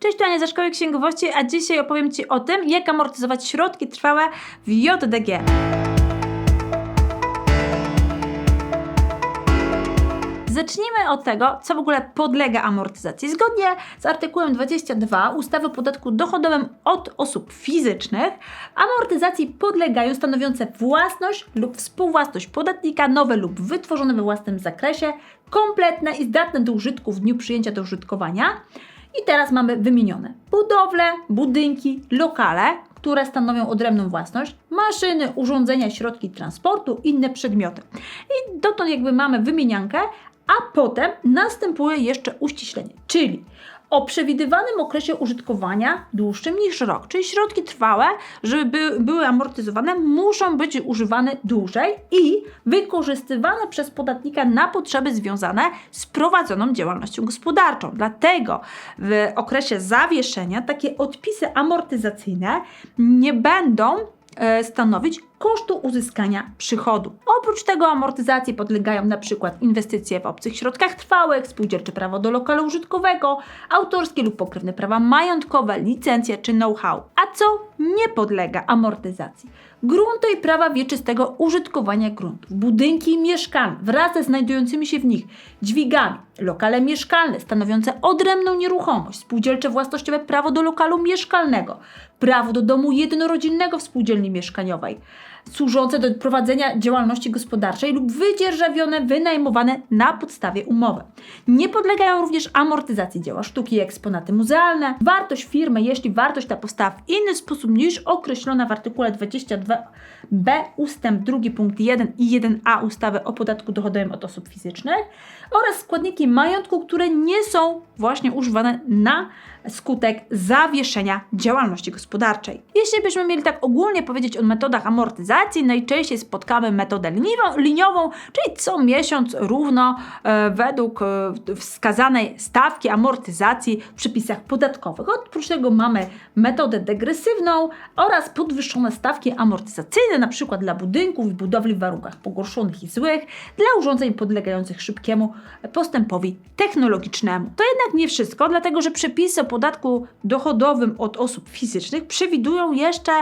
Cześć, tu Ania ze Szkoły Księgowości, a dzisiaj opowiem Ci o tym, jak amortyzować środki trwałe w JDG. Zacznijmy od tego, co w ogóle podlega amortyzacji. Zgodnie z artykułem 22 ustawy o podatku dochodowym od osób fizycznych, amortyzacji podlegają stanowiące własność lub współwłasność podatnika, nowe lub wytworzone we własnym zakresie, kompletne i zdatne do użytku w dniu przyjęcia do użytkowania. I teraz mamy wymienione budowle, budynki, lokale, które stanowią odrębną własność, maszyny, urządzenia, środki transportu, inne przedmioty. I dotąd jakby mamy wymieniankę, a potem następuje jeszcze uściślenie, czyli o przewidywanym okresie użytkowania dłuższym niż rok, czyli środki trwałe, żeby by, były amortyzowane, muszą być używane dłużej i wykorzystywane przez podatnika na potrzeby związane z prowadzoną działalnością gospodarczą. Dlatego w okresie zawieszenia takie odpisy amortyzacyjne nie będą e, stanowić kosztu uzyskania przychodu. Oprócz tego amortyzacji podlegają na przykład inwestycje w obcych środkach trwałych, spółdzielcze prawo do lokalu użytkowego, autorskie lub pokrewne prawa majątkowe, licencje czy know-how. A co nie podlega amortyzacji? Grunty i prawa wieczystego użytkowania gruntów, budynki mieszkalne wraz ze znajdującymi się w nich dźwigami, lokale mieszkalne stanowiące odrębną nieruchomość, spółdzielcze własnościowe prawo do lokalu mieszkalnego, prawo do domu jednorodzinnego w spółdzielni mieszkaniowej, służące do prowadzenia działalności gospodarczej lub wydzierżawione, wynajmowane na podstawie umowy. Nie podlegają również amortyzacji dzieła sztuki i eksponaty muzealne. Wartość firmy, jeśli wartość ta powstała w inny sposób niż określona w artykule 22b ustęp 2 punkt 1 i 1a ustawy o podatku dochodowym od osób fizycznych oraz składniki majątku, które nie są właśnie używane na skutek zawieszenia działalności gospodarczej. Jeśli byśmy mieli tak ogólnie powiedzieć o metodach amortyzacji, najczęściej spotkamy metodę liniową, liniową czyli co miesiąc równo e, według e, wskazanej stawki amortyzacji w przepisach podatkowych. Oprócz tego mamy metodę degresywną oraz podwyższone stawki amortyzacyjne, na przykład dla budynków i budowli w warunkach pogorszonych i złych, dla urządzeń podlegających szybkiemu postępowi technologicznemu. To jednak nie wszystko, dlatego że przepisy o podatku dochodowym od osób fizycznych przewidują jeszcze,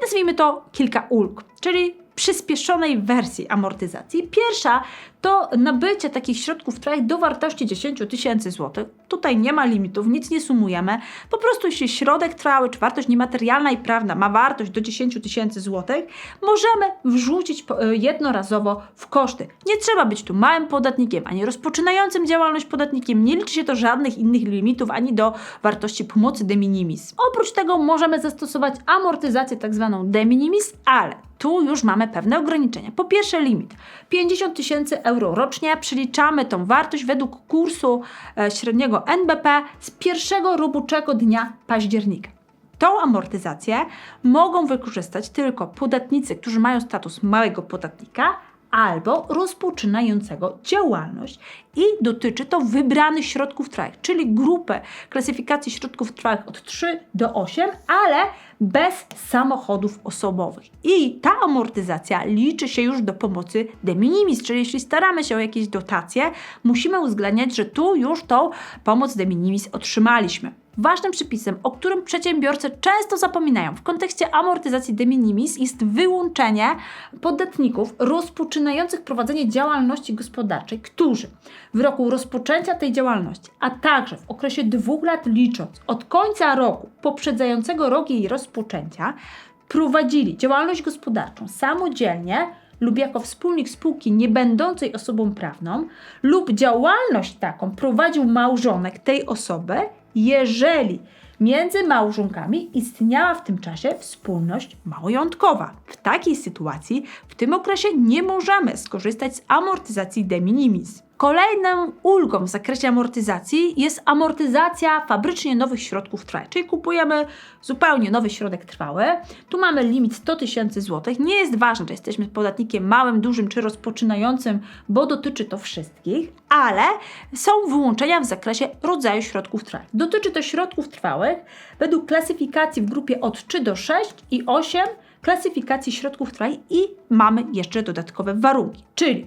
nazwijmy to, kilka ulg, czyli przyspieszonej wersji amortyzacji. Pierwsza to nabycie takich środków trwałych do wartości 10 tysięcy złotych. Tutaj nie ma limitów, nic nie sumujemy. Po prostu jeśli środek trwały, czy wartość niematerialna i prawna ma wartość do 10 tysięcy złotych, możemy wrzucić e, jednorazowo w koszty. Nie trzeba być tu małym podatnikiem, ani rozpoczynającym działalność podatnikiem. Nie liczy się to żadnych innych limitów, ani do wartości pomocy de minimis. Oprócz tego możemy zastosować amortyzację tak zwaną de minimis, ale tu już mamy pewne ograniczenia. Po pierwsze limit 50 tysięcy euro rocznie, przeliczamy tą wartość według kursu e, średniego NBP z pierwszego roboczego dnia października. Tą amortyzację mogą wykorzystać tylko podatnicy, którzy mają status małego podatnika albo rozpoczynającego działalność i dotyczy to wybranych środków trwałych, czyli grupę klasyfikacji środków trwałych od 3 do 8, ale bez samochodów osobowych. I ta amortyzacja liczy się już do pomocy de minimis, czyli jeśli staramy się o jakieś dotacje, musimy uwzględniać, że tu już tą pomoc de minimis otrzymaliśmy. Ważnym przepisem, o którym przedsiębiorcy często zapominają w kontekście amortyzacji de minimis jest wyłączenie podatników rozpoczynających prowadzenie działalności gospodarczej, którzy w roku rozpoczęcia tej działalności, a także w okresie dwóch lat licząc od końca roku poprzedzającego rok jej rozpoczęcia, prowadzili działalność gospodarczą samodzielnie lub jako wspólnik spółki nie będącej osobą prawną, lub działalność taką prowadził małżonek tej osoby, jeżeli między małżonkami istniała w tym czasie wspólność małojątkowa. W takiej sytuacji w tym okresie nie możemy skorzystać z amortyzacji de minimis. Kolejną ulgą w zakresie amortyzacji jest amortyzacja fabrycznie nowych środków trwałych, czyli kupujemy zupełnie nowy środek trwały. Tu mamy limit 100 tysięcy złotych. Nie jest ważne, czy jesteśmy podatnikiem małym, dużym czy rozpoczynającym, bo dotyczy to wszystkich, ale są wyłączenia w zakresie rodzaju środków trwałych. Dotyczy to środków trwałych według klasyfikacji w grupie od 3 do 6 i 8 klasyfikacji środków trwałych i mamy jeszcze dodatkowe warunki. Czyli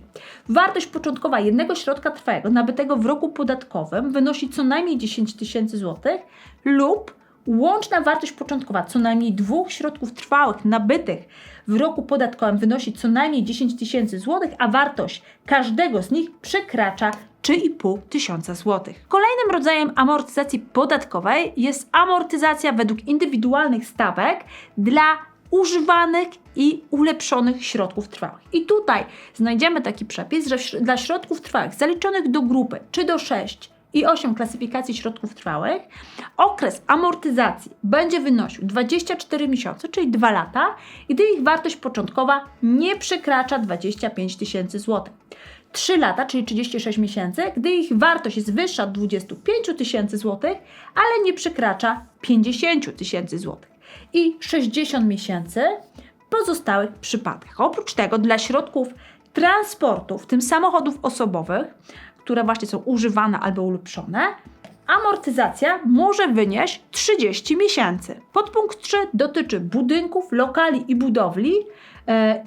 wartość początkowa jednego środka trwałego nabytego w roku podatkowym wynosi co najmniej 10 tysięcy złotych lub łączna wartość początkowa co najmniej dwóch środków trwałych nabytych w roku podatkowym wynosi co najmniej 10 tysięcy złotych, a wartość każdego z nich przekracza 3,5 tysiąca złotych. Kolejnym rodzajem amortyzacji podatkowej jest amortyzacja według indywidualnych stawek dla używanych i ulepszonych środków trwałych. I tutaj znajdziemy taki przepis, że dla środków trwałych zaliczonych do grupy czy do 6 i 8 klasyfikacji środków trwałych, okres amortyzacji będzie wynosił 24 miesiące, czyli 2 lata, gdy ich wartość początkowa nie przekracza 25 tysięcy złotych. 3 lata, czyli 36 miesięcy, gdy ich wartość jest wyższa od 25 tysięcy złotych, ale nie przekracza 50 tysięcy złotych. I 60 miesięcy w pozostałych przypadkach. Oprócz tego dla środków transportu, w tym samochodów osobowych, które właśnie są używane albo ulepszone, amortyzacja może wynieść 30 miesięcy. Podpunkt 3 dotyczy budynków, lokali i budowli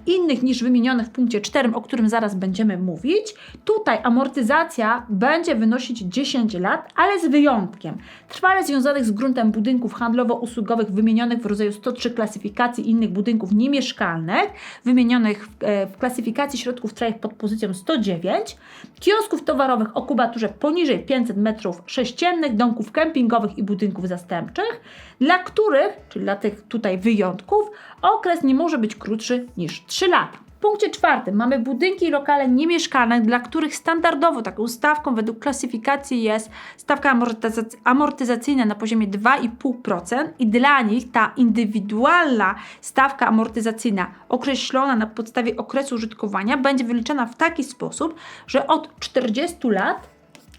innych niż wymienionych w punkcie 4, o którym zaraz będziemy mówić. Tutaj amortyzacja będzie wynosić 10 lat, ale z wyjątkiem trwale związanych z gruntem budynków handlowo-usługowych wymienionych w rodzaju 103 klasyfikacji innych budynków niemieszkalnych, wymienionych w, e, w klasyfikacji środków trwałych pod pozycją 109, kiosków towarowych o kubaturze poniżej 500 m3, domków kempingowych i budynków zastępczych, dla których, czyli dla tych tutaj wyjątków, okres nie może być krótszy niż 3 lata. W punkcie czwartym mamy budynki i lokale niemieszkalne, dla których standardowo taką stawką według klasyfikacji jest stawka amortyzac- amortyzacyjna na poziomie 2,5% i dla nich ta indywidualna stawka amortyzacyjna określona na podstawie okresu użytkowania będzie wyliczana w taki sposób, że od 40 lat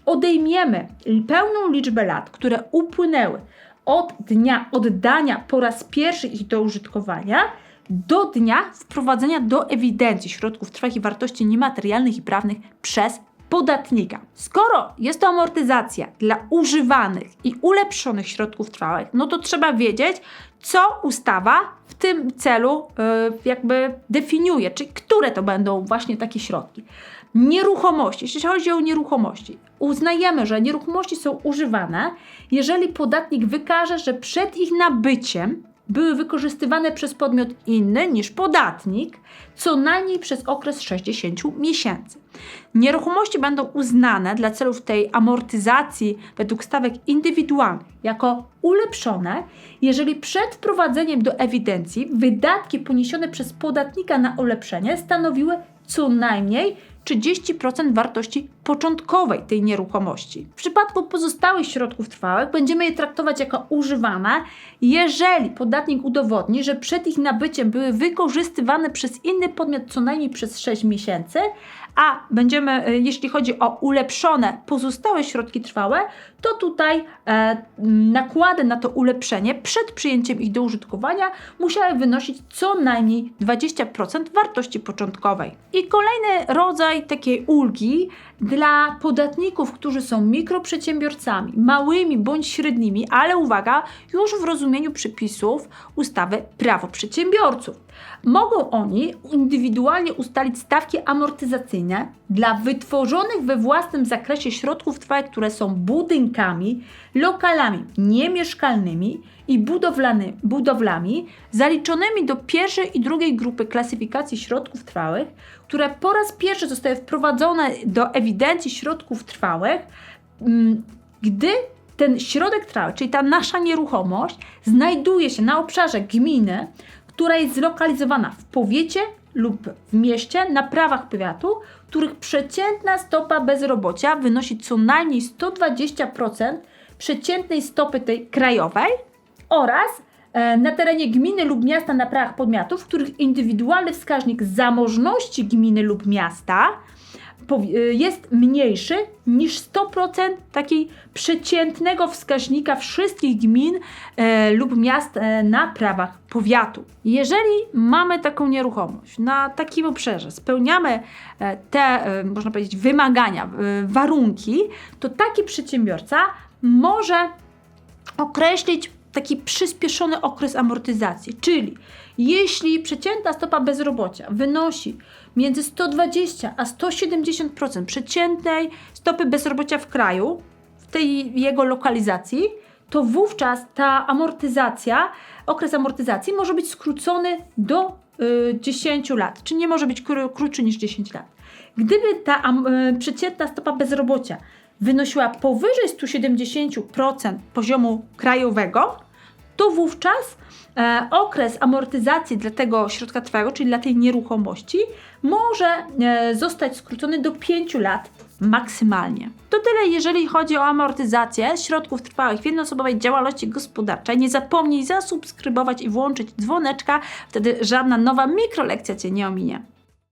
odejmiemy pełną liczbę lat, które upłynęły od dnia oddania po raz pierwszy ich do użytkowania do dnia wprowadzenia do ewidencji środków trwałych i wartości niematerialnych i prawnych przez podatnika. Skoro jest to amortyzacja dla używanych i ulepszonych środków trwałych, no to trzeba wiedzieć, co ustawa w tym celu yy, jakby definiuje, czyli które to będą właśnie takie środki. Nieruchomości, jeśli chodzi o nieruchomości, uznajemy, że nieruchomości są używane, jeżeli podatnik wykaże, że przed ich nabyciem były wykorzystywane przez podmiot inny niż podatnik, co najmniej przez okres 60 miesięcy. Nieruchomości będą uznane dla celów tej amortyzacji według stawek indywidualnych jako ulepszone, jeżeli przed wprowadzeniem do ewidencji wydatki poniesione przez podatnika na ulepszenie stanowiły co najmniej 30% wartości początkowej tej nieruchomości. W przypadku pozostałych środków trwałych będziemy je traktować jako używane, jeżeli podatnik udowodni, że przed ich nabyciem były wykorzystywane przez inny podmiot co najmniej przez 6 miesięcy, a będziemy, e, jeśli chodzi o ulepszone pozostałe środki trwałe, to tutaj e, nakłady na to ulepszenie przed przyjęciem ich do użytkowania musiały wynosić co najmniej 20% wartości początkowej. I kolejny rodzaj takiej ulgi dla podatników, którzy są mikroprzedsiębiorcami, małymi bądź średnimi, ale uwaga, już w rozumieniu przepisów ustawy Prawo Przedsiębiorców. Mogą oni indywidualnie ustalić stawki amortyzacyjne dla wytworzonych we własnym zakresie środków trwałych, które są budynkami, lokalami niemieszkalnymi i budowlami zaliczonymi do pierwszej i drugiej grupy klasyfikacji środków trwałych, które po raz pierwszy zostały wprowadzone do ewidencji środków trwałych, mm, gdy ten środek trwały, czyli ta nasza nieruchomość, znajduje się na obszarze gminy, która jest zlokalizowana w powiecie lub w mieście na prawach powiatu, których przeciętna stopa bezrobocia wynosi co najmniej 120% przeciętnej stopy tej krajowej oraz e, na terenie gminy lub miasta na prawach podmiotów, których indywidualny wskaźnik zamożności gminy lub miasta jest mniejszy niż 100% takiej przeciętnego wskaźnika wszystkich gmin e, lub miast e, na prawach powiatu. Jeżeli mamy taką nieruchomość na takim obszarze, spełniamy e, te, e, można powiedzieć, wymagania, e, warunki, to taki przedsiębiorca może określić taki przyspieszony okres amortyzacji. Czyli jeśli przeciętna stopa bezrobocia wynosi między 120 a 170% przeciętnej stopy bezrobocia w kraju, w tej jego lokalizacji, to wówczas ta amortyzacja, okres amortyzacji może być skrócony do y, 10 lat, czy nie może być kró- krótszy niż 10 lat. Gdyby ta y, przeciętna stopa bezrobocia wynosiła powyżej 170% poziomu krajowego, to wówczas e, okres amortyzacji dla tego środka trwałego, czyli dla tej nieruchomości, może e, zostać skrócony do 5 lat maksymalnie. To tyle, jeżeli chodzi o amortyzację środków trwałych w jednoosobowej działalności gospodarczej. Nie zapomnij zasubskrybować i włączyć dzwoneczka, wtedy żadna nowa mikrolekcja Cię nie ominie.